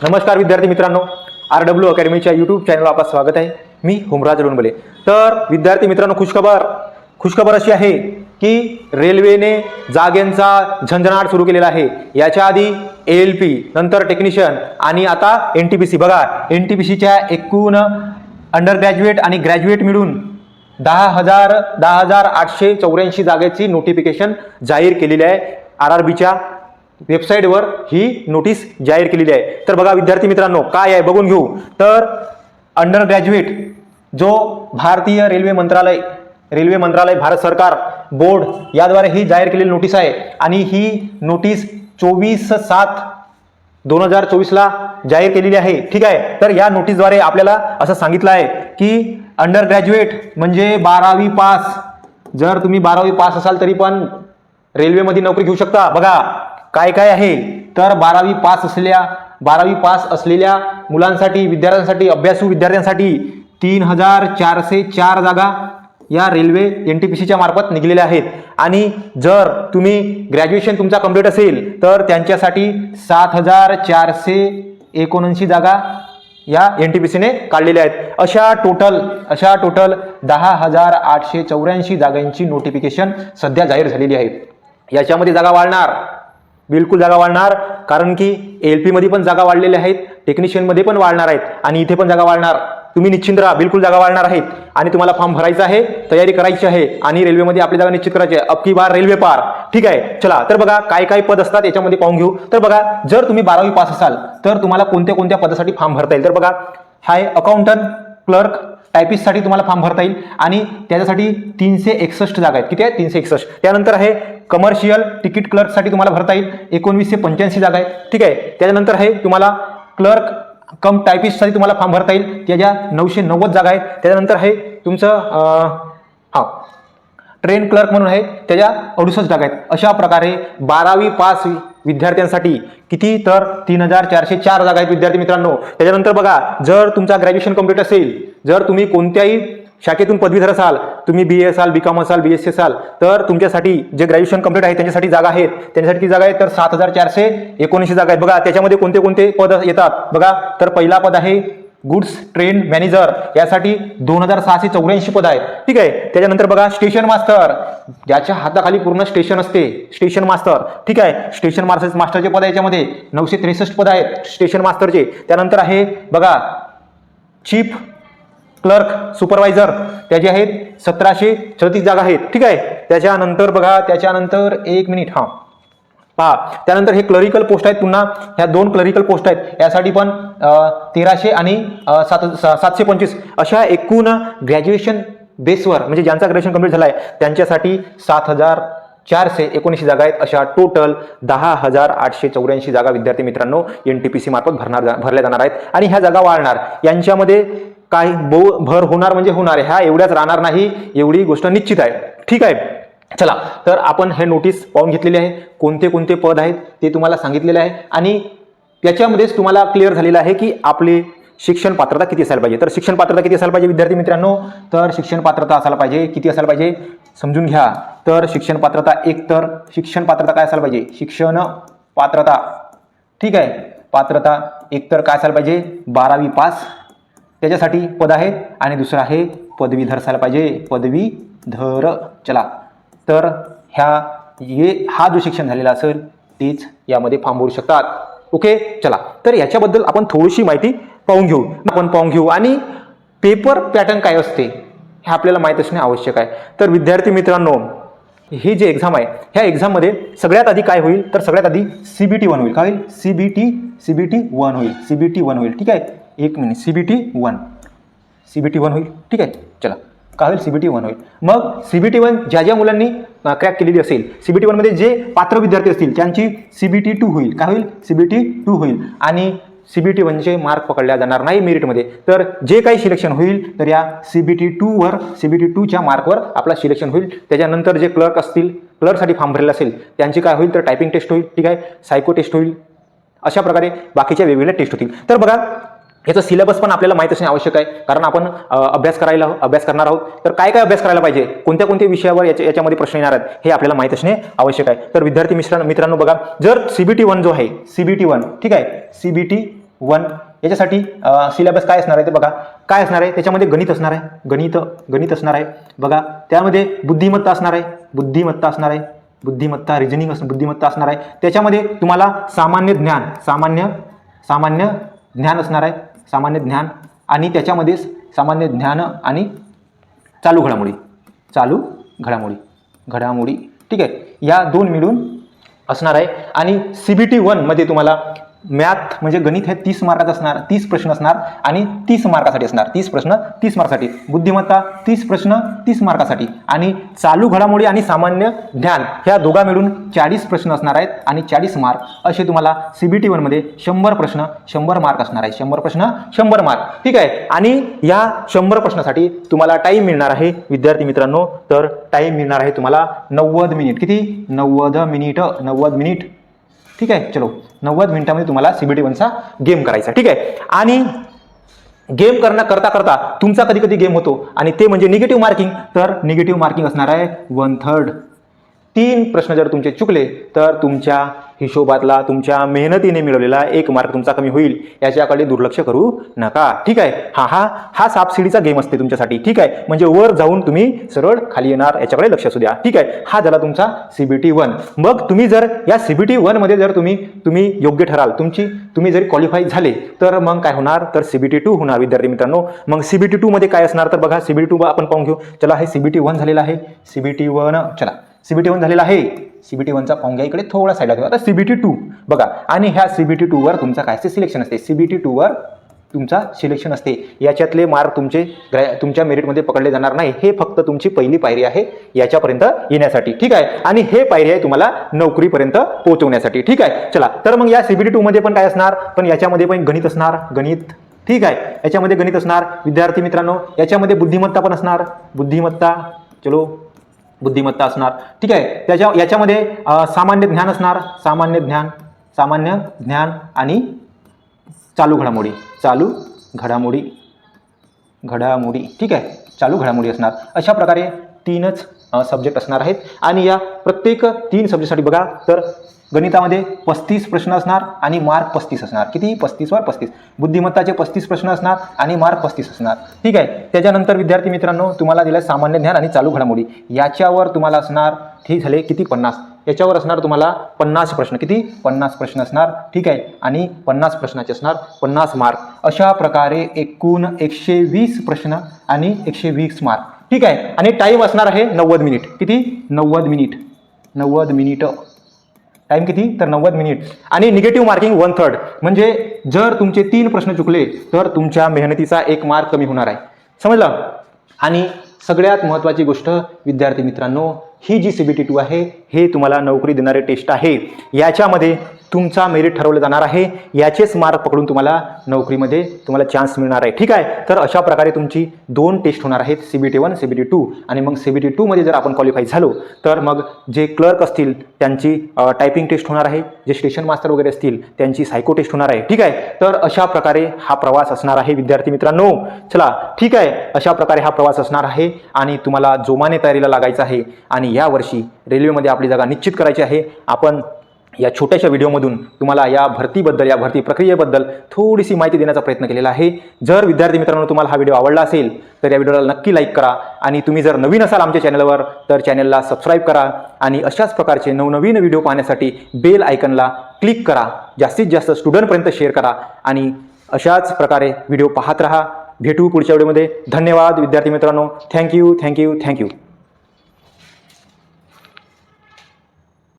नमस्कार विद्यार्थी मित्रांनो आर डब्ल्यू अकॅडमीच्या यूट्यूब चॅनलवर आपलं स्वागत आहे. मी हुमराज लोणबले. तर विद्यार्थी मित्रांनो खुशखबर खुशखबर अशी आहे की रेल्वेने जागेंचा झंझणाट सुरू केलेला आहे. याच्या आधी ए एल पी नंतर टेक्निशियन आणि आता एन टी पी सी बघा एन टी पी सीच्या एकूण अंडर ग्रॅज्युएट आणि ग्रॅज्युएट मिळून दहा हजार दहा हजार आठशे चौऱ्याऐंशी जागेची नोटिफिकेशन जाहीर केलेली आहे. आर आर बीच्या वेबसाईटवर ही नोटीस जाहीर केलेली आहे. तर बघा विद्यार्थी मित्रांनो काय आहे बघून घेऊ. तर अंडर ग्रॅज्युएट जो भारतीय रेल्वे मंत्रालय रेल्वे मंत्रालय भारत सरकार बोर्ड याद्वारे ही जाहीर केलेली नोटीस आहे. आणि ही नोटीस चोवीस सात दोन हजार चोवीसला जाहीर केलेली आहे. ठीक आहे? तर या नोटीसद्वारे आपल्याला असं सांगितलं आहे की अंडर ग्रॅज्युएट म्हणजे बारावी पास. जर तुम्ही बारावी पास असाल तरी पण रेल्वेमध्ये नोकरी घेऊ शकता. बघा काय काय आहे? तर बारावी पास असलेल्या बारावी पास असलेल्या मुलांसाठी विद्यार्थ्यांसाठी अभ्यासू विद्यार्थ्यांसाठी तीन हजार चारशे चार जागा या रेल्वे एन टी पी सीच्या मार्फत निघलेल्या आहेत. आणि जर तुम्ही ग्रॅज्युएशन तुमचा कंप्लीट असेल तर त्यांच्यासाठी सात हजार चारशे एकोणऐंशी जागा या एन टी पी सीने काढलेल्या आहेत. अशा टोटल अशा टोटल दहा हजार आठशे चौऱ्याऐंशी जागांची नोटिफिकेशन सध्या जाहीर झालेली आहे. याच्यामध्ये जागा वाढणार. बिलकुल जागा वाढणार कारण की एल पीमध्ये पण जागा वाढलेल्या आहेत टेक्निशियनमध्ये पण वाढणार आहेत आणि इथे पण जागा वाढणार. तुम्ही निश्चिंत राहा बिलकुल जागा वाढणार आहेत. आणि तुम्हाला फॉर्म भरायचा आहे तयारी करायची आहे आणि रेल्वेमध्ये आपली जागा निश्चित करायची आहे. अबकी बार रेल्वे पार. ठीक आहे? चला तर बघा काय काय पद असतात याच्यामध्ये पाहून घेऊ. तर बघा जर तुम्ही बारावी पास असाल तर तुम्हाला कोणत्या कोणत्या पदासाठी फॉर्म भरता येईल? तर बघा हाय अकाउंटंट क्लर्क टायपिस्टसाठी तुम्हाला फॉर्म भरता येईल आणि त्याच्यासाठी तीनशे एकसष्ट जागा आहेत. किती आहेत? तीनशे एकसष्ट. त्यानंतर आहे कमर्शियल तिकीट क्लर्कसाठी तुम्हाला भरता येईल एकोणवीसशे पंच्याऐंशी जागा आहेत. ठीक आहे? त्याच्यानंतर आहे तुम्हाला क्लर्क कम टायपिस्टसाठी तुम्हाला फॉर्म भरता येईल. त्याच्या नऊशे नव्वद जागा आहेत. त्याच्यानंतर आहे तुमचं हा ट्रेन क्लर्क म्हणून आहे त्याच्या अडुसष्ट जागा आहेत. अशा प्रकारे बारावी पास विद्यार्थ्यांसाठी किती तर तीन हजार चारशे चार जागा आहेत विद्यार्थी मित्रांनो. त्याच्यानंतर बघा जर तुमचा ग्रॅज्युएशन कंप्लीट असेल जर तुम्ही कोणत्याही शाखेतून पदवीधर असाल तुम्ही बी ए असाल बी कॉम असाल बी एस सी असाल तर तुमच्यासाठी जे ग्रॅज्युएशन कंप्लीट आहे त्यांच्यासाठी जागा आहेत. त्यांच्यासाठी किती जागा आहेत तर सात हजार चारशे एकोणीसशे जागा आहेत. बघा त्याच्यामध्ये कोणते कोणते पद येतात? बघा तर पहिला पद आहे गुड्स ट्रेन मॅनेजर यासाठी दोन हजार सहाशे चौऱ्याऐंशी पद आहेत. ठीक आहे? त्याच्यानंतर बघा स्टेशन मास्टर ज्याच्या हाताखाली पूर्ण स्टेशन असते स्टेशन मास्टर ठीक आहे? स्टेशन मास्टर मास्टरचे पद याच्यामध्ये नऊशे त्रेसष्ट पद आहेत स्टेशन मास्टरचे त्यानंतर आहे बघा चीफ क्लर्क सुपरवायझर त्याचे आहेत सतराशे छत्तीस जागा आहेत. ठीक आहे? त्याच्यानंतर बघा त्याच्यानंतर एक मिनिट हां. पहा त्यानंतर हे क्लरिकल पोस्ट आहेत पुन्हा. ह्या दोन क्लरिकल पोस्ट आहेत. यासाठी पण तेराशे आणि सात सातशे पंचवीस. अशा एकूण ग्रॅज्युएशन बेसवर म्हणजे ज्यांचा ग्रॅज्युएशन कंप्लीट झाला आहे त्यांच्यासाठी सात हजार चारशे एकोणीसशे जागा आहेत. अशा टोटल दहा हजार आठशे चौऱ्याऐंशी जागा विद्यार्थी मित्रांनो एन टी पी सी मार्फत भरणार भरल्या जाणार आहेत. आणि ह्या जागा वाढणार. यांच्यामध्ये काही बो भर होणार म्हणजे होणार आहे. ह्या एवढ्याच राहणार नाही. एवढी गोष्ट निश्चित आहे. ठीक आहे? चला तर आपण हे नोटीस पाहून घेतलेली आहे. कोणते कोणते पद आहेत ते तुम्हाला सांगितलेले आहे. आणि त्याच्यामध्येच तुम्हाला क्लिअर झालेलं आहे की आपले शिक्षण पात्रता किती असायला पाहिजे. तर शिक्षण पात्रता किती असायला पाहिजे विद्यार्थी मित्रांनो? तर शिक्षण पात्रता असायला पाहिजे किती असायला पाहिजे? समजून घ्या. तर शिक्षण पात्रता एक तर शिक्षण पात्रता काय असायला पाहिजे? शिक्षण पात्रता. ठीक आहे. पात्रता एक तर काय असायला पाहिजे? बारावी पास. त्याच्यासाठी पद आहेत. आणि दुसरं आहे पदवीधर असायला पाहिजे. पदवीधर. चला. तर ह्या हे हा जो शिक्षण झालेला असेल तेच यामध्ये फॉर्म भरू शकतात. ओके चला. तर याच्याबद्दल आपण थोडीशी माहिती पाहून घेऊ. आपण पाहून घेऊ. आणि पेपर पॅटर्न काय असते हे आपल्याला माहीत असणे आवश्यक आहे. तर विद्यार्थी मित्रांनो ही जी एक्झाम आहे ह्या एक्झाममध्ये सगळ्यात आधी काय होईल? तर सगळ्यात आधी सी बी टी वन होईल. काय होईल? C B T C B T one होईल. सी बी टी वन होईल. ठीक आहे? एक minute C B T one C B T one होईल. ठीक आहे? चला. काय होईल सी बी टी वन होईल. मग सी बी टी वन ज्या ज्या मुलांनी क्रॅक केलेली असेल सी बी टी वनमध्ये जे पात्र विद्यार्थी असतील त्यांची सी बी टी टू होईल. काय होईल? सी बी टी टू होईल. आणि सी बी टी वनचे मार्क पकडल्या जाणार नाही मेरिटमध्ये तर जे काही सिलेक्शन होईल तर या सी बी टी टूवर सी बी टी टूच्या मार्कवर आपला सिलेक्शन होईल. त्याच्यानंतर जे क्लर्क असतील क्लर्कसाठी फॉर्म भरलेला असेल त्यांची काय होईल? तर टायपिंग टेस्ट होईल. ठीक आहे? सायको टेस्ट होईल. अशा प्रकारे बाकीच्या वेगवेगळ्या टेस्ट होतील. तर बघा याचं सिलेबस पण आपल्याला माहीत असणे आवश्यक आहे. कारण आपण अभ्यास करायला अभ्यास करणार आहोत. तर काय काय अभ्यास करायला पाहिजे? कोणत्या कोणत्या विषयावर याच्या याच्यामध्ये प्रश्न येणार आहेत? हे आपल्याला माहीत असणे आवश्यक आहे. तर विद्यार्थी मिश्र मित्रांनो बघा जर सीबीटी वन जो आहे सीबीटी वन ठीक आहे? सीबीटी वन याच्यासाठी सिलेबस काय असणार आहे ते बघा. काय असणार आहे? त्याच्यामध्ये गणित असणार आहे. गणित गणित असणार आहे. बघा त्यामध्ये बुद्धिमत्ता असणार आहे. बुद्धिमत्ता असणार आहे. बुद्धिमत्ता रिजनिंग असं बुद्धिमत्ता असणार आहे. त्याच्यामध्ये तुम्हाला सामान्य ज्ञान सामान्य सामान्य ज्ञान असणार आहे. सामान्य ज्ञान आणि त्याच्यामध्येच सामान्य ज्ञान आणि चालू घडामोडी. चालू घडामोडी. घडामोडी. ठीक आहे. या दोन मिळून असणार आहे. आणि सी बी टी वनमध्ये तुम्हाला मॅथ म्हणजे गणित हे तीस मार्काचं असणार तीस प्रश्न असणार आणि तीस मार्कासाठी असणार. तीस प्रश्न तीस मार्कासाठी. बुद्धिमत्ता तीस प्रश्न तीस मार्कासाठी. आणि चालू घडामोडी आणि सामान्य ज्ञान ह्या दोघा मिळून चाळीस प्रश्न असणार आहेत आणि चाळीस मार्क असे तुम्हाला सी बी टी वनमध्ये शंभर प्रश्न शंभर मार्क असणार आहे शंभर प्रश्न शंभर मार्क. ठीक आहे? आणि या शंभर प्रश्नासाठी तुम्हाला टाईम मिळणार आहे विद्यार्थी मित्रांनो. तर टाईम मिळणार आहे तुम्हाला नव्वद मिनिट. किती? नव्वद मिनिट नव्वद मिनिट. ठीक आहे? चलो. नव्वद मिनिटामध्ये तुम्हाला सीबीटी वनचा गेम करायचा ठीक आहे? आणि गेम करणं करता करता तुमचा कधी कधी गेम होतो. आणि ते म्हणजे निगेटिव्ह मार्किंग तर निगेटिव्ह मार्किंग असणार आहे वन थर्ड तीन प्रश्न जर तुमचे चुकले तर तुमच्या हिशोबातला तुमच्या मेहनतीने मिळवलेला एक मार्क तुमचा कमी होईल. याच्याकडे दुर्लक्ष करू नका. ठीक आहे? हा हा हा सापशिडीचा गेम असते तुमच्यासाठी. ठीक आहे? म्हणजे वर जाऊन तुम्ही सरळ खाली येणार याच्याकडे लक्ष असू द्या. ठीक आहे? हा झाला तुमचा सीबीटी वन मग तुम्ही जर या सीबीटी वनमध्ये जर तुम्ही तुम्ही योग्य ठराल तुमची तुम्ही जरी क्वालिफाय झाले तर मग काय होणार? तर सीबीटी टू होणार विद्यार्थी मित्रांनो. मग सीबीटी टूमध्ये काय असणार? तर बघा सीबीटी टू आपण पाहून घेऊ. चला हे सीबीटी वन झालेलं आहे. सीबीटी वन चला. सीबीटी वन झालेला आहे. सीबीटी वनचा पाहून घ्या इकडे थोडा साईडला ठेवा. आता सीबीटी टू बघा आणि ह्या सीबीटी टू वर तुमचा काय असते? सिलेक्शन असते. सीबीटी टू वर तुमचा सिलेक्शन असते. याच्यातले मार्क तुमचे ग्रॅ तुमच्या मेरिटमध्ये पकडले जाणार नाही. हे फक्त तुमची पहिली पायरी आहे याच्यापर्यंत येण्यासाठी. ठीक आहे? आणि हे पायरी आहे तुम्हाला नोकरीपर्यंत पोहोचवण्यासाठी. ठीक आहे? चला. तर मग या सीबीटी टूमध्ये पण काय असणार? पण याच्यामध्ये पण गणित असणार. गणित. ठीक आहे? याच्यामध्ये गणित असणार. विद्यार्थी मित्रांनो याच्यामध्ये बुद्धिमत्ता पण असणार. बुद्धिमत्ता. चलो. बुद्धिमत्ता असणार. ठीक आहे? त्याच्या याच्यामध्ये सामान्य ज्ञान असणार. सामान्य ज्ञान सामान्य ज्ञान आणि चालू घडामोडी. चालू घडामोडी. घडामोडी. ठीक आहे? चालू घडामोडी असणार. अशा प्रकारे तीनच सब्जेक्ट असणार आहेत. आणि या प्रत्येक तीन सब्जेक्टसाठी बघा तर गणितामध्ये पस्तीस प्रश्न असणार आणि मार्क पस्तीस असणार. किती पस्तीसवर पस्तीस. बुद्धिमत्ताचे पस्तीस प्रश्न असणार आणि मार्क पस्तीस असणार. ठीक आहे? त्याच्यानंतर विद्यार्थी मित्रांनो तुम्हाला दिलं सामान्य ज्ञान आणि चालू घडामोडी. याच्यावर तुम्हाला असणार ठीक झाले किती? पन्नास. याच्यावर असणार तुम्हाला पन्नास प्रश्न. किती? पन्नास प्रश्न असणार. ठीक आहे? आणि पन्नास प्रश्नाचे असणार पन्नास मार्क. अशा प्रकारे एकूण एकशे वीस प्रश्न आणि एकशे वीस मार्क. ठीक आहे? आणि टाईम असणार आहे नव्वद मिनिट. किती? नव्वद मिनिट. नव्वद मिनिट. टाईम किती? तर नव्वद मिनिट आणि निगेटिव्ह मार्किंग वन थर्ड म्हणजे जर तुमचे तीन प्रश्न चुकले तर तुमच्या मेहनतीचा एक मार्क कमी होणार आहे. समजलं? आणि सगळ्यात महत्त्वाची गोष्ट विद्यार्थी मित्रांनो ही जी सी बी टी टू आहे हे तुम्हाला नोकरी देणारे टेस्ट आहे. याच्यामध्ये तुमचा मेरिट ठरवलं जाणार आहे याचेच मार्क पकडून तुम्हाला नोकरीमध्ये तुम्हाला चान्स मिळणार आहे. ठीक आहे? तर अशा प्रकारे तुमची दोन टेस्ट होणार आहेत C B T one C B T two आणि मग सी बी टी टूमध्ये जर आपण क्वालिफाय झालो तर मग जे क्लर्क असतील त्यांची टायपिंग टेस्ट होणार आहे. जे स्टेशन मास्टर वगैरे असतील त्यांची सायको टेस्ट होणार आहे. ठीक आहे? तर अशा प्रकारे हा प्रवास असणार आहे विद्यार्थी मित्रांनो. चला ठीक आहे? अशा प्रकारे हा प्रवास असणार आहे आणि तुम्हाला जोमाने तयारीला लागायचं आहे. आणि यावर्षी रेल्वेमध्ये आपली जागा निश्चित करायची आहे. आपण या छोट्याशा व्हिडिओमधून तुम्हाला या भरतीबद्दल या भरती प्रक्रियेबद्दल थोडीशी माहिती देण्याचा प्रयत्न केलेला आहे. जर विद्यार्थी मित्रांनो तुम्हाला हा व्हिडिओ आवडला असेल तर या व्हिडिओला नक्की लाईक करा आणि तुम्ही जर नवीन असाल आमच्या चॅनलवर तर चॅनलला सबस्क्राईब करा आणि अशाच प्रकारचे नवनवीन व्हिडिओ पाहण्यासाठी बेल आयकनला क्लिक करा. जास्तीत जास्त स्टुडंटपर्यंत शेअर करा आणि अशाच प्रकारे व्हिडिओ पाहत राहा. भेटू पुढच्या व्हिडिओमध्ये. धन्यवाद विद्यार्थी मित्रांनो. Thank you thank you thank you